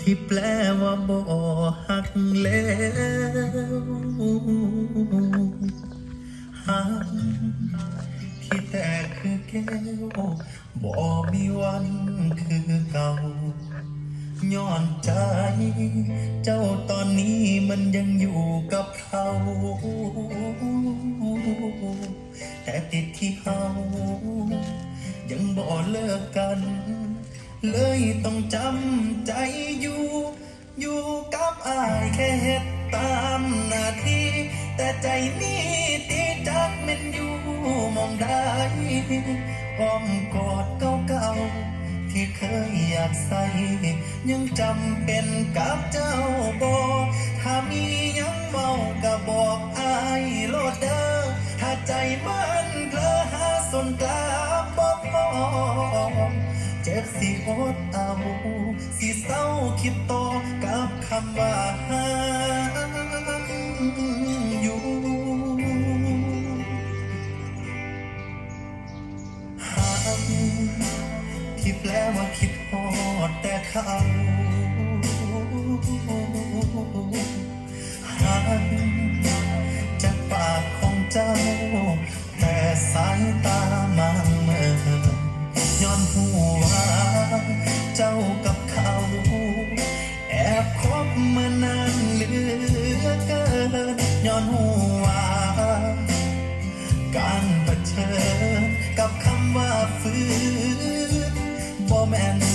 ที่แปลว่าบ่หักแล้วหักที่แตกคือแก้วบ่มีวันคือเก่าย้อนใจ เจ้าตอนนี้มันยังอยู่กับเขา แต่ติดที่เฮายังบ่เลิกกัน เลยต้องจำใจอยู่ อยู่กับอายแค่เฮ็ดตามหน้าที่ แต่ใจนี้ตีจักมันอยู่มองได้อ้อมกอดเก่าๆที่เคยอยากใส่ยังจำเป็นกับเจ้าบอถ้ามียังเมาก็บอกอายโลดเด้อถ้าใจมันเพลอหาสนกลา กสิอดเอาสิเศร้าคิดต่อกับคำว่าหาอยู่หักที่แปลว่าคิดฮอดแต่เขา เจ้ากับเขา แอบคบมานานเหลือเกินย้อนหัวการเผชิญกับคำว่าฟื้นบ่แม่น